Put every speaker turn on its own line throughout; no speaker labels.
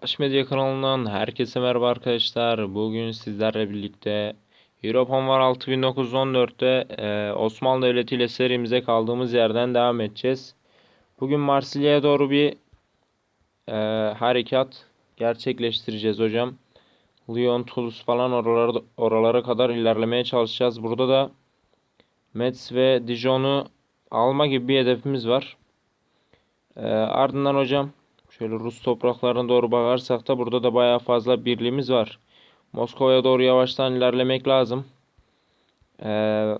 Flash Media kanalından herkese merhaba arkadaşlar. Bugün sizlerle birlikte Europan var 6914'te e, Osmanlı Devleti ile serimize kaldığımız yerden devam edeceğiz. Bugün Marsilya'ya doğru bir e, harekat gerçekleştireceğiz hocam. Lyon, Toulouse falan oralara, oralara kadar ilerlemeye çalışacağız. Burada da Metz ve Dijon'u alma gibi bir hedefimiz var. E, ardından hocam Şöyle Rus topraklarına doğru bakarsak da burada da bayağı fazla birliğimiz var. Moskova'ya doğru yavaştan ilerlemek lazım. Ee,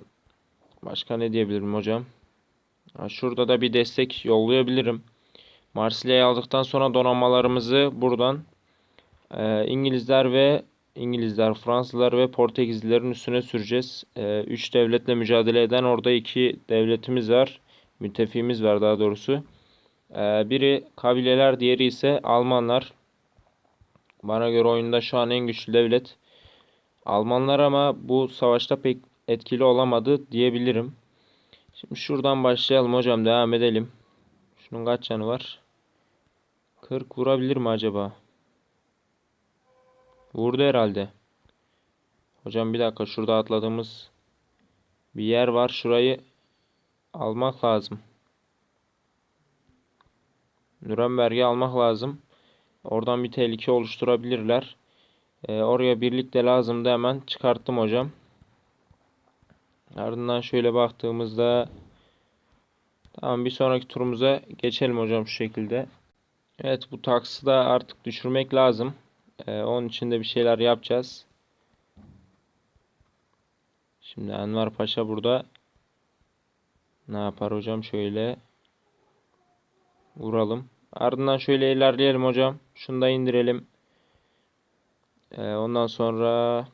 başka ne diyebilirim hocam? Ha, şurada da bir destek yollayabilirim. Marsilya'yı aldıktan sonra donanmalarımızı buradan e, İngilizler ve İngilizler, Fransızlar ve Portekizlilerin üstüne süreceğiz. E, üç devletle mücadele eden orada iki devletimiz var. Müttefiğimiz var daha doğrusu. Ee, biri kabileler, diğeri ise Almanlar. Bana göre oyunda şu an en güçlü devlet Almanlar ama bu savaşta pek etkili olamadı diyebilirim. Şimdi şuradan başlayalım hocam devam edelim. Şunun kaç canı var? 40 vurabilir mi acaba? Vurdu herhalde. Hocam bir dakika şurada atladığımız bir yer var. Şurayı almak lazım. Nürnberg'i almak lazım. Oradan bir tehlike oluşturabilirler. E, oraya birlik de lazımdı hemen çıkarttım hocam. Ardından şöyle baktığımızda tamam bir sonraki turumuza geçelim hocam şu şekilde. Evet bu taksı da artık düşürmek lazım. E, onun için de bir şeyler yapacağız. Şimdi Enver Paşa burada ne yapar hocam şöyle Vuralım. Ardından şöyle ilerleyelim hocam. Şunu da indirelim. Ee, ondan sonra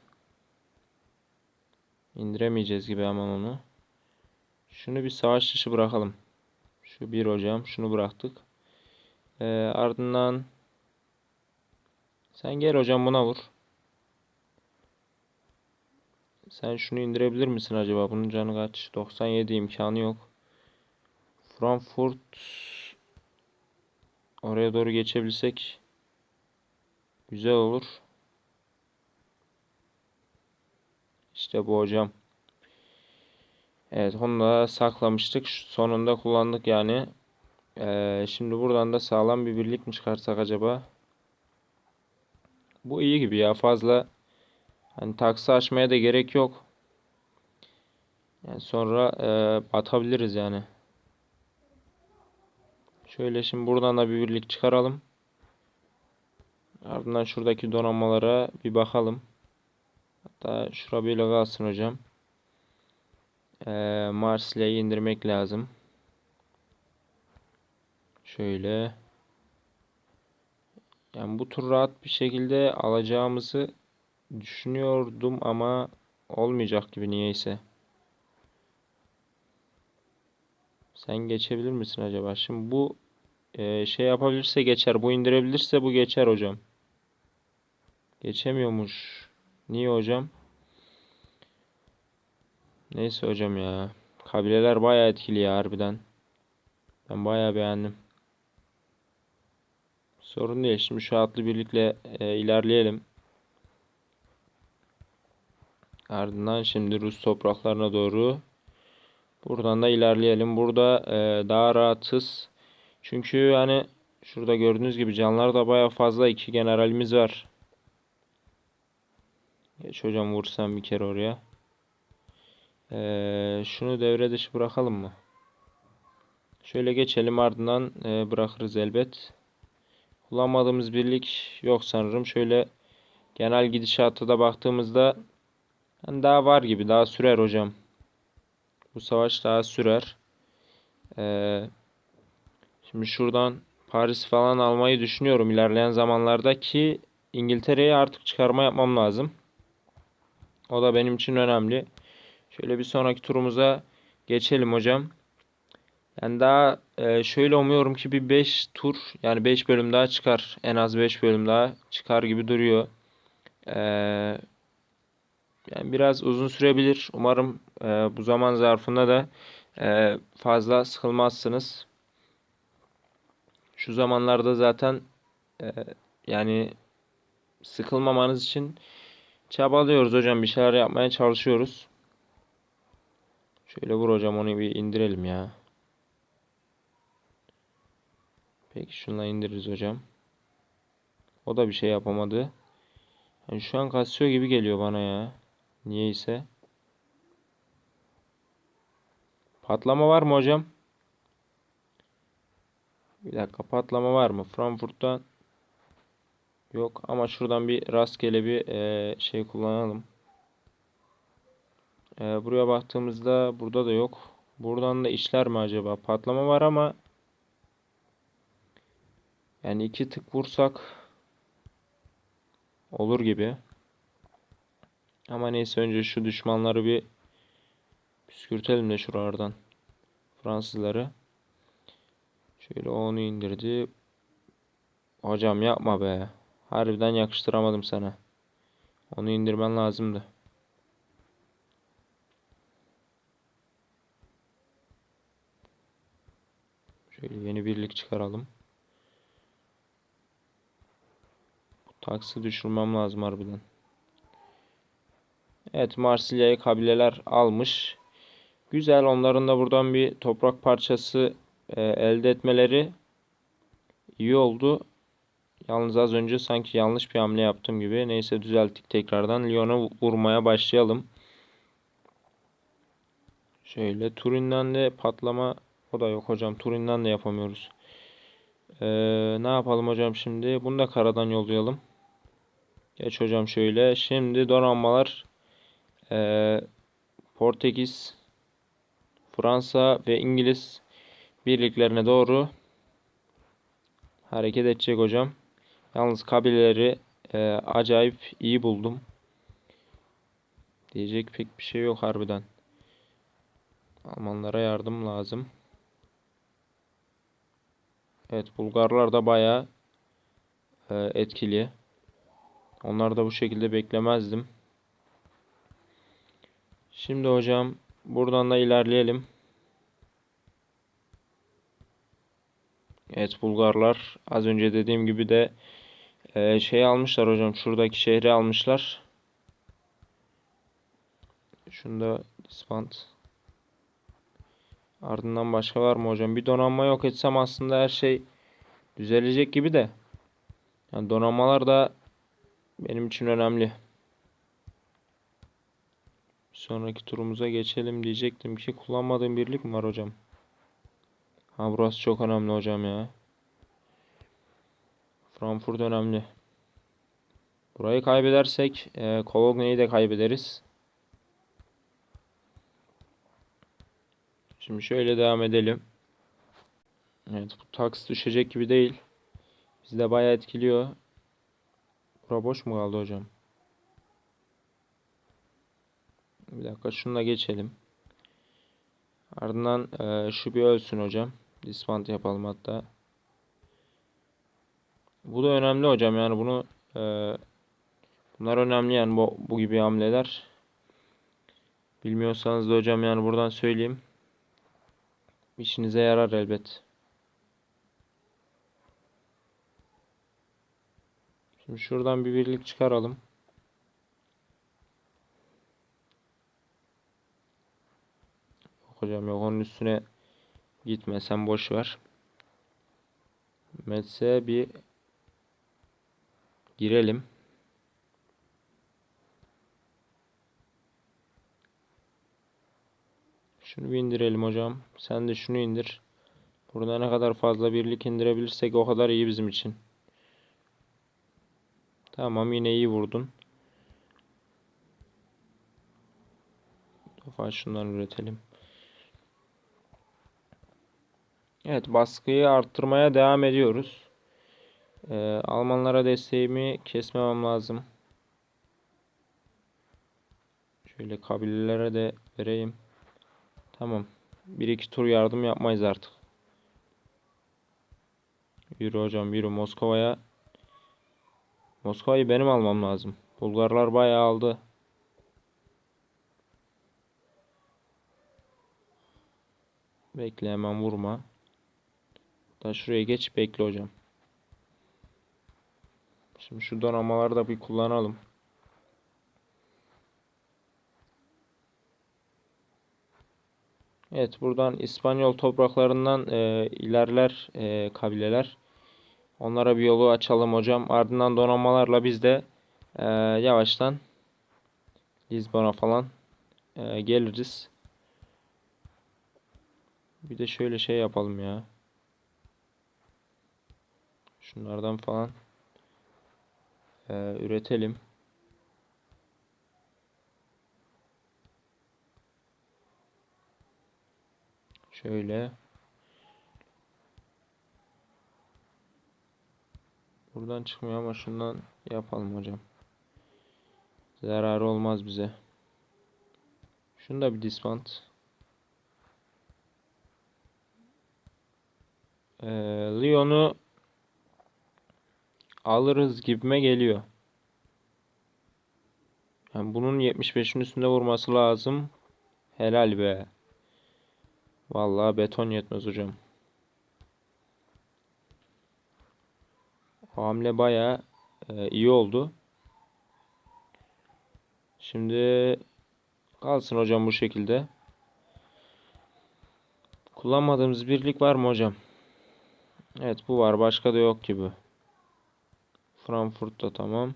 indiremeyeceğiz gibi hemen onu. Şunu bir savaş dışı bırakalım. Şu bir hocam. Şunu bıraktık. Ee, ardından sen gel hocam buna vur. Sen şunu indirebilir misin acaba? Bunun canı kaç? 97 imkanı yok. Frankfurt Oraya doğru geçebilsek güzel olur. İşte bu hocam. Evet onu da saklamıştık. Sonunda kullandık yani. Ee, şimdi buradan da sağlam bir birlik mi çıkarsak acaba? Bu iyi gibi ya fazla hani taksı açmaya da gerek yok. Yani sonra e, batabiliriz yani. Şöyle şimdi buradan da bir birlik çıkaralım. Ardından şuradaki donanmalara bir bakalım. Hatta şura böyle kalsın hocam. Ee, Marsilya'yı indirmek lazım. Şöyle. Yani bu tur rahat bir şekilde alacağımızı düşünüyordum ama olmayacak gibi niyeyse. Sen geçebilir misin acaba? Şimdi bu e, şey yapabilirse geçer. Bu indirebilirse bu geçer hocam. Geçemiyormuş. Niye hocam? Neyse hocam ya. Kabileler baya etkili ya harbiden. Ben baya beğendim. Sorun değil. Şimdi şu atlı birlikle e, ilerleyelim. Ardından şimdi Rus topraklarına doğru Buradan da ilerleyelim. Burada e, daha rahatız. Çünkü hani şurada gördüğünüz gibi canlar da baya fazla. iki generalimiz var. Geç hocam vursam bir kere oraya. E, şunu devre dışı bırakalım mı? Şöyle geçelim ardından e, bırakırız elbet. Kullanmadığımız birlik yok sanırım. Şöyle genel gidişata da baktığımızda yani daha var gibi daha sürer hocam. Bu savaş daha sürer. Ee, şimdi şuradan Paris falan almayı düşünüyorum ilerleyen zamanlarda ki İngiltere'ye artık çıkarma yapmam lazım. O da benim için önemli. Şöyle bir sonraki turumuza geçelim hocam. Yani daha e, şöyle umuyorum ki bir 5 tur yani 5 bölüm daha çıkar. En az 5 bölüm daha çıkar gibi duruyor. Eee yani biraz uzun sürebilir. Umarım e, bu zaman zarfında da e, fazla sıkılmazsınız. Şu zamanlarda zaten e, yani sıkılmamanız için çabalıyoruz hocam. Bir şeyler yapmaya çalışıyoruz. Şöyle vur hocam onu bir indirelim ya. Peki şunla indiririz hocam. O da bir şey yapamadı. Yani şu an kasıyor gibi geliyor bana ya. Niyeyse. Patlama var mı hocam? Bir dakika patlama var mı? Frankfurt'tan yok ama şuradan bir rastgele bir e, şey kullanalım. E, buraya baktığımızda burada da yok. Buradan da işler mi acaba? Patlama var ama yani iki tık vursak olur gibi. Ama neyse önce şu düşmanları bir püskürtelim de şuralardan. Fransızları. Şöyle onu indirdi. Hocam yapma be. Harbiden yakıştıramadım sana. Onu indirmen lazımdı. Şöyle yeni birlik çıkaralım. Bu taksi düşürmem lazım harbiden. Evet Marsilya'yı kabileler almış. Güzel onların da buradan bir toprak parçası e, elde etmeleri iyi oldu. Yalnız az önce sanki yanlış bir hamle yaptım gibi. Neyse düzelttik tekrardan. Lyon'a vurmaya başlayalım. Şöyle Turin'den de patlama o da yok hocam. Turin'den de yapamıyoruz. Ee, ne yapalım hocam şimdi? Bunu da karadan yollayalım. Geç hocam şöyle. Şimdi donanmalar ee, Portekiz, Fransa ve İngiliz birliklerine doğru hareket edecek hocam. Yalnız kabileleri e, acayip iyi buldum. Diyecek pek bir şey yok harbiden. Almanlara yardım lazım. Evet Bulgarlar da baya e, etkili. Onlar da bu şekilde beklemezdim. Şimdi hocam buradan da ilerleyelim. Evet Bulgarlar az önce dediğim gibi de e, şey almışlar hocam. Şuradaki şehri almışlar. Şunda dispant. Ardından başka var mı hocam? Bir donanma yok etsem aslında her şey düzelecek gibi de. Yani donanmalar da benim için önemli. Sonraki turumuza geçelim diyecektim ki kullanmadığım birlik mi var hocam? Ha burası çok önemli hocam ya. Frankfurt önemli. Burayı kaybedersek e, Cologne'yi de kaybederiz. Şimdi şöyle devam edelim. Evet bu taks düşecek gibi değil. Bizi de bayağı etkiliyor. Bura boş mu kaldı hocam? Bir dakika şununla geçelim. Ardından e, şu bir ölsün hocam. Disband yapalım hatta. Bu da önemli hocam yani bunu e, bunlar önemli yani bu, bu gibi hamleler. Bilmiyorsanız da hocam yani buradan söyleyeyim. İşinize yarar elbet. Şimdi şuradan bir birlik çıkaralım. Yok hocam yok onun üstüne gitme sen boş ver. Metse bir girelim. Şunu bir indirelim hocam. Sen de şunu indir. Burada ne kadar fazla birlik indirebilirsek o kadar iyi bizim için. Tamam yine iyi vurdun. Defa şundan üretelim. Evet baskıyı arttırmaya devam ediyoruz. Ee, Almanlara desteğimi kesmemem lazım. Şöyle kabilelere de vereyim. Tamam. Bir iki tur yardım yapmayız artık. Yürü hocam yürü Moskova'ya. Moskova'yı benim almam lazım. Bulgarlar bayağı aldı. Bekle hemen vurma. Da şuraya geç bekle hocam. Şimdi şu donanmaları da bir kullanalım. Evet buradan İspanyol topraklarından e, ilerler e, kabileler. Onlara bir yolu açalım hocam. Ardından donanmalarla biz de e, yavaştan Lizbon'a falan e, geliriz. Bir de şöyle şey yapalım ya. Şunlardan falan e, üretelim. Şöyle. Buradan çıkmıyor ama şundan yapalım hocam. Zararı olmaz bize. Şunu da bir dispant. Ee, Lyon'u alırız gibime geliyor. Yani bunun 75'in üstünde vurması lazım. Helal be. Vallahi beton yetmez hocam. O hamle baya e, iyi oldu. Şimdi kalsın hocam bu şekilde. Kullanmadığımız birlik var mı hocam? Evet bu var. Başka da yok gibi. Frankfurt'ta tamam.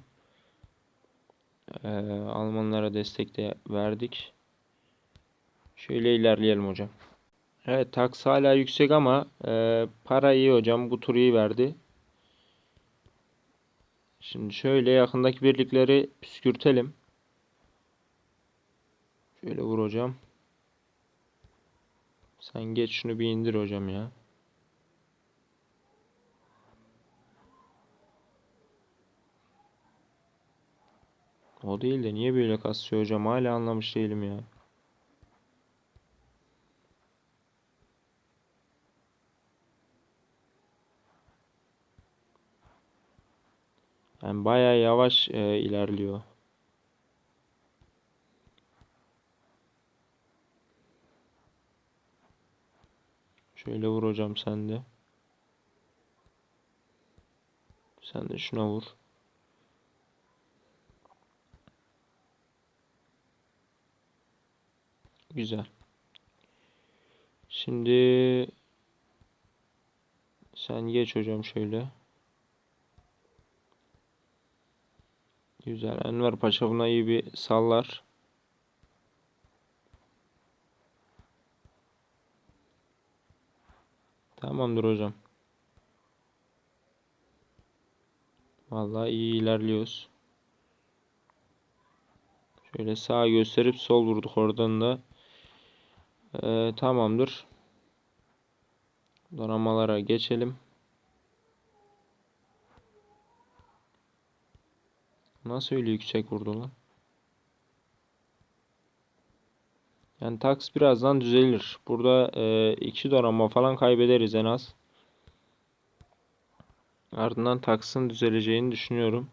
Ee, Almanlara destek de verdik. Şöyle ilerleyelim hocam. Evet taks hala yüksek ama e, para iyi hocam. Bu tur iyi verdi. Şimdi şöyle yakındaki birlikleri püskürtelim. Şöyle vur hocam. Sen geç şunu bir indir hocam ya. O değil de niye böyle kasıyor hocam? Hala anlamış değilim ya. Yani bayağı yavaş e, ilerliyor. Şöyle vur hocam sen de. Sen de şuna vur. Güzel. Şimdi sen geç hocam şöyle. Güzel. Enver Paşa buna iyi bir sallar. Tamamdır hocam. Vallahi iyi ilerliyoruz. Şöyle sağ gösterip sol vurduk oradan da. Ee, tamamdır. Donamalara geçelim. Nasıl öyle yüksek vurdu lan? Yani taks birazdan düzelir. Burada e, iki donanma falan kaybederiz en az. Ardından taksın düzeleceğini düşünüyorum.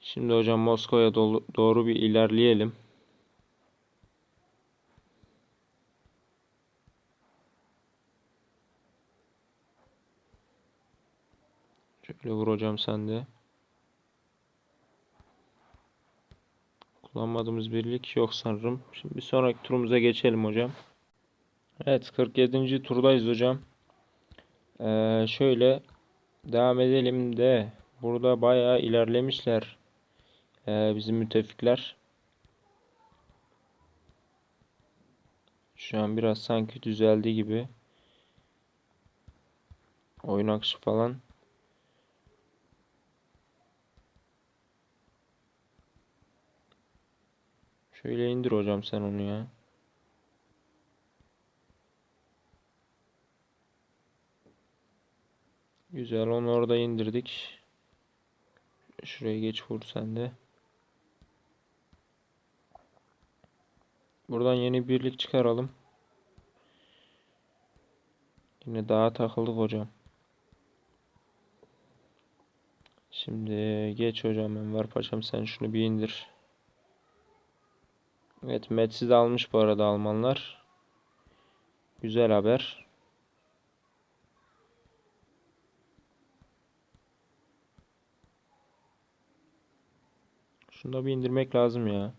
Şimdi hocam Moskova'ya doğru bir ilerleyelim. Şöyle vur hocam sen de. Kullanmadığımız birlik yok sanırım. Şimdi bir sonraki turumuza geçelim hocam. Evet 47. turdayız hocam. Ee, şöyle devam edelim de burada bayağı ilerlemişler ee, bizim müttefikler. Şu an biraz sanki düzeldi gibi. Oyun akışı falan. Şöyle indir hocam sen onu ya. Güzel onu orada indirdik. Şuraya geç vur sen de. Buradan yeni birlik çıkaralım. Yine daha takıldık hocam. Şimdi geç hocam Enver Paşam sen şunu bir indir. Evet Metz'i almış bu arada Almanlar. Güzel haber. Şunu da bir indirmek lazım ya.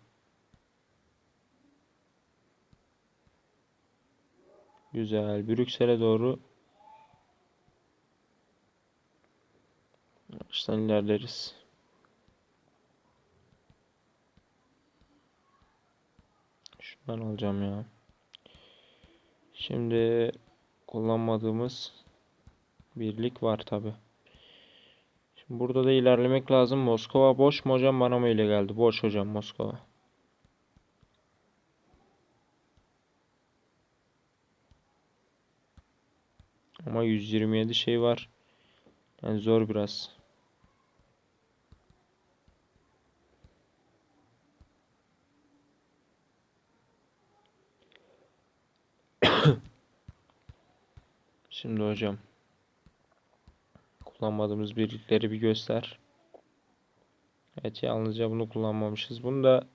Güzel. Brüksel'e doğru yavaştan ilerleriz. Şundan alacağım ya. Şimdi kullanmadığımız birlik var tabi. Şimdi burada da ilerlemek lazım. Moskova boş mu hocam bana mı öyle geldi? Boş hocam Moskova. Ama 127 şey var. Yani zor biraz. Şimdi hocam kullanmadığımız birlikleri bir göster. Evet yalnızca bunu kullanmamışız. Bunu da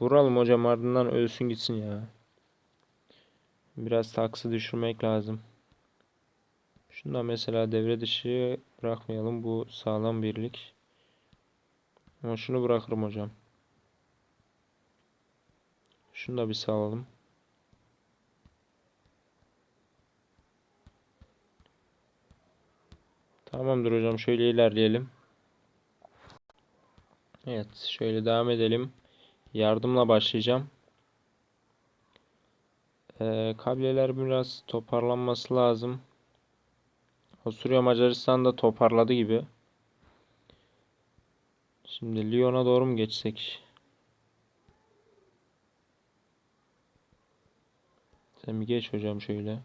vuralım hocam ardından ölsün gitsin ya. Biraz taksı düşürmek lazım. Şunu da mesela devre dışı bırakmayalım. Bu sağlam birlik. Ama şunu bırakırım hocam. Şunu da bir sağlayalım. Tamamdır hocam. Şöyle ilerleyelim. Evet. Şöyle devam edelim. Yardımla başlayacağım. Ee, kableler biraz toparlanması lazım. Avusturya Macaristan da toparladı gibi. Şimdi Lyon'a doğru mu geçsek? Sen bir geç hocam şöyle.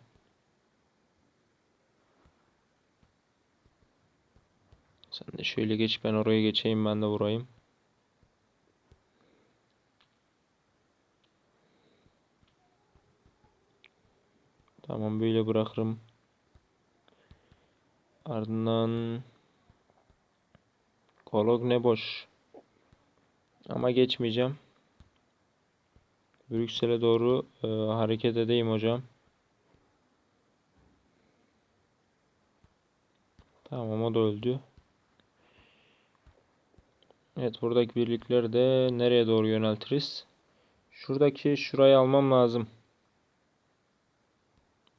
Sen de şöyle geç ben oraya geçeyim ben de vurayım. Tamam böyle bırakırım. Ardından Kologne boş. Ama geçmeyeceğim. Brüksel'e doğru e, hareket edeyim hocam. Tamam o da öldü. Evet buradaki birlikleri de nereye doğru yöneltiriz? Şuradaki şurayı almam lazım.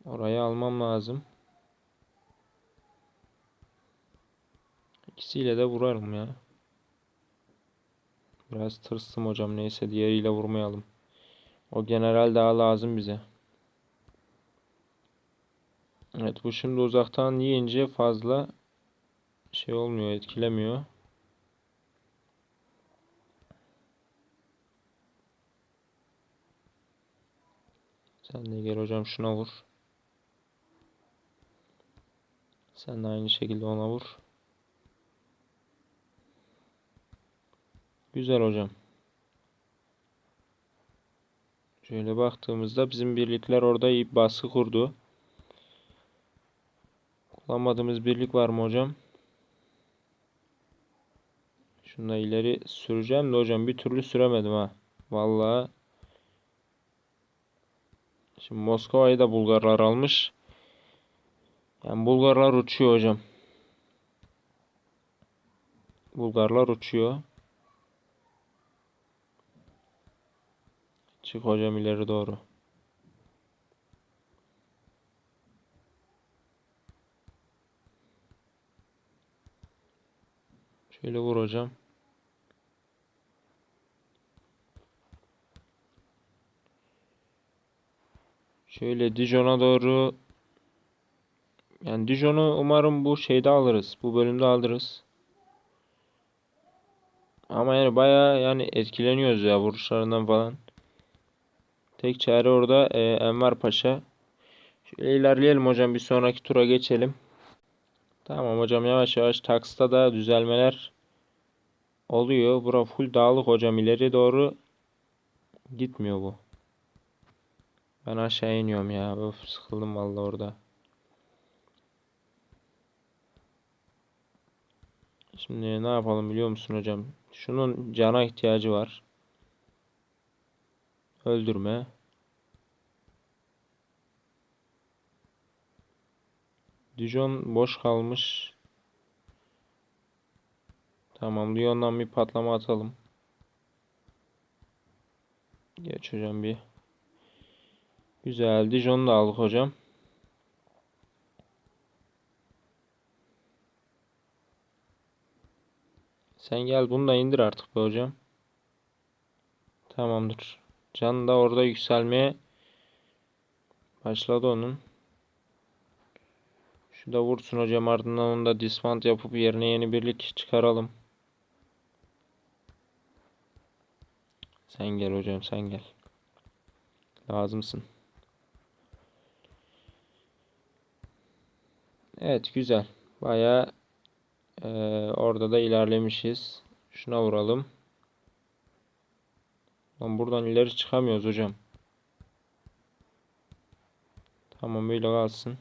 Orayı almam lazım. İkisiyle de vurarım ya. Biraz tırstım hocam neyse diğeriyle vurmayalım. O general daha lazım bize. Evet bu şimdi uzaktan yiyince fazla şey olmuyor etkilemiyor. Sen de gel hocam şuna vur. Sen de aynı şekilde ona vur. Güzel hocam. Şöyle baktığımızda bizim birlikler orada iyi baskı kurdu. Kullanmadığımız birlik var mı hocam? Şunu ileri süreceğim de hocam bir türlü süremedim ha. Vallahi. Şimdi Moskova'yı da Bulgarlar almış. Yani Bulgarlar uçuyor hocam. Bulgarlar uçuyor. Çık hocam ileri doğru. Şöyle vur hocam. Şöyle Dijon'a doğru yani Dijon'u umarım bu şeyde alırız. Bu bölümde alırız. Ama yani baya yani etkileniyoruz ya vuruşlarından falan. Tek çare orada e, Enver Paşa. Şöyle ilerleyelim hocam bir sonraki tura geçelim. Tamam hocam yavaş yavaş taksta da düzelmeler oluyor. Bura full dağlık hocam ileri doğru gitmiyor bu. Ben aşağı iniyorum ya. Of sıkıldım vallahi orada. Şimdi ne yapalım biliyor musun hocam? Şunun cana ihtiyacı var. Öldürme. Dijon boş kalmış. Tamam Lyon'dan bir patlama atalım. Geç hocam bir. Güzel. Dijon'u da aldık hocam. Sen gel bunu da indir artık be hocam. Tamamdır. Can da orada yükselmeye başladı onun. Şu da vursun hocam ardından onu da dismount yapıp yerine yeni birlik çıkaralım. Sen gel hocam sen gel. Lazımsın. Evet güzel. Bayağı ee, orada da ilerlemişiz. Şuna vuralım. Lan buradan ileri çıkamıyoruz hocam. Tamam böyle kalsın.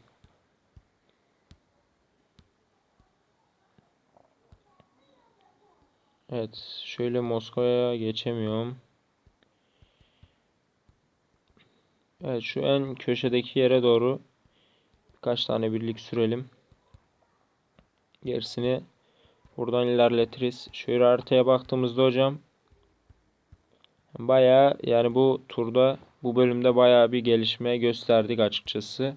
Evet, şöyle Moskova'ya geçemiyorum. Evet, şu en köşedeki yere doğru birkaç tane birlik sürelim. Gerisini buradan ilerletiriz. Şöyle haritaya baktığımızda hocam Baya yani bu turda bu bölümde baya bir gelişme gösterdik açıkçası.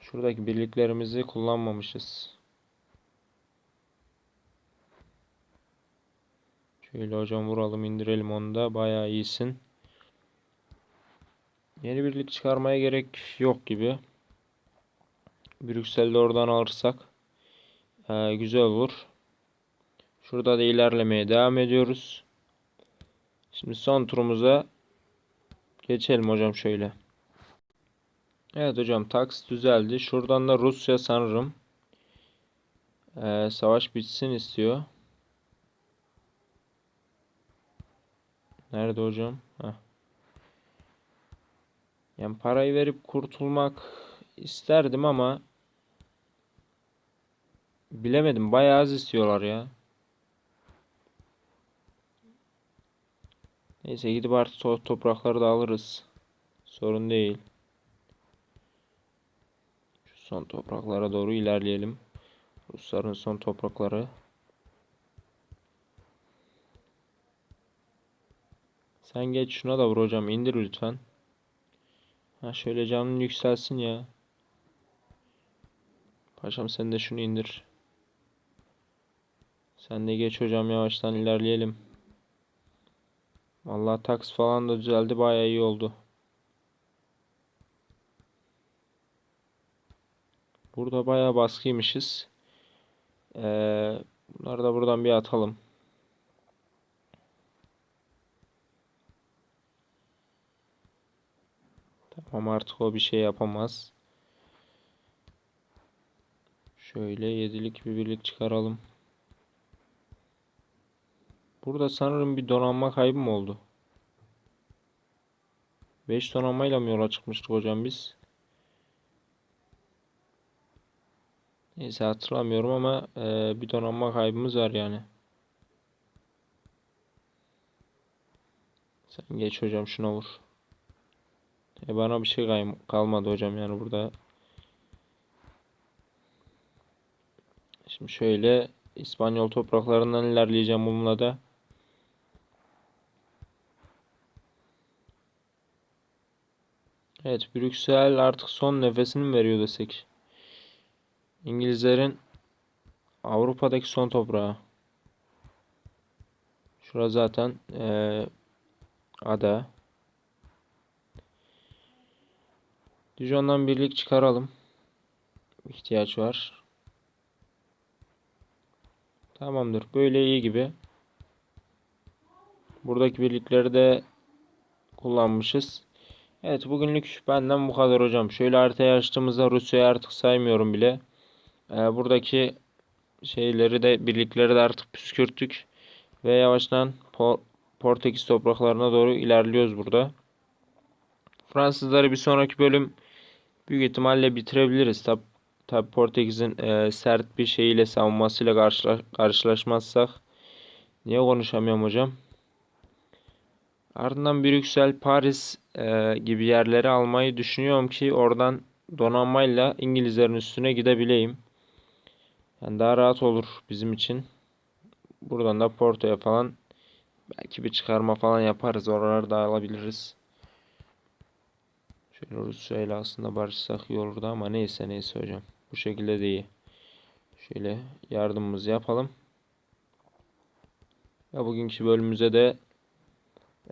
Şuradaki birliklerimizi kullanmamışız. Şöyle hocam vuralım indirelim onu da baya iyisin. Yeni birlik çıkarmaya gerek yok gibi. Brüksel'de oradan alırsak e, güzel olur. Şurada da ilerlemeye devam ediyoruz. Şimdi son turumuza geçelim hocam şöyle. Evet hocam taks düzeldi. Şuradan da Rusya sanırım ee, savaş bitsin istiyor. Nerede hocam? Heh. Yani parayı verip kurtulmak isterdim ama bilemedim. Bayağı az istiyorlar ya. Neyse gidip artık to toprakları da alırız. Sorun değil. Şu son topraklara doğru ilerleyelim. Rusların son toprakları. Sen geç şuna da vur hocam. indir lütfen. Ha şöyle canın yükselsin ya. Paşam sen de şunu indir. Sen de geç hocam yavaştan ilerleyelim. Vallahi taks falan da düzeldi. Bayağı iyi oldu. Burada bayağı baskıymışız. Ee, bunları da buradan bir atalım. Tamam artık o bir şey yapamaz. Şöyle yedilik bir birlik çıkaralım. Burada sanırım bir donanma kaybı mı oldu? 5 donanmayla mı yola çıkmıştık hocam biz? Neyse hatırlamıyorum ama e, bir donanma kaybımız var yani. Sen geç hocam şuna vur. E bana bir şey kalmadı hocam yani burada. Şimdi şöyle İspanyol topraklarından ilerleyeceğim bununla da. Evet Brüksel artık son nefesini veriyor desek. İngilizlerin Avrupa'daki son toprağı. Şura zaten ee, ada. Dijon'dan birlik çıkaralım. İhtiyaç var. Tamamdır. Böyle iyi gibi. Buradaki birlikleri de kullanmışız. Evet bugünlük benden bu kadar hocam. Şöyle haritayı açtığımızda Rusya'yı artık saymıyorum bile. Ee, buradaki şeyleri de birlikleri de artık püskürttük. Ve yavaştan Portekiz topraklarına doğru ilerliyoruz burada. Fransızları bir sonraki bölüm büyük ihtimalle bitirebiliriz. Tab tabi Portekiz'in e, sert bir şeyiyle savunmasıyla karşıla karşılaşmazsak. Niye konuşamıyorum hocam? Ardından Brüksel, Paris e, gibi yerleri almayı düşünüyorum ki oradan donanmayla İngilizlerin üstüne gidebileyim. Yani daha rahat olur bizim için. Buradan da Porto'ya falan Belki bir çıkarma falan yaparız. Oraları da alabiliriz. Şöyle Rusya ile aslında barışsak iyi olurdu ama neyse neyse hocam. Bu şekilde de iyi. Şöyle yardımımızı yapalım. Ya bugünkü bölümümüze de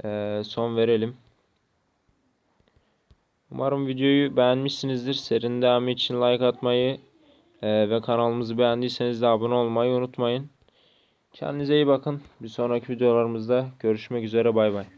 eee, son verelim. Umarım videoyu beğenmişsinizdir. Serinin devamı için like atmayı eee, ve kanalımızı beğendiyseniz de abone olmayı unutmayın. Kendinize iyi bakın. Bir sonraki videolarımızda görüşmek üzere. Bay bay.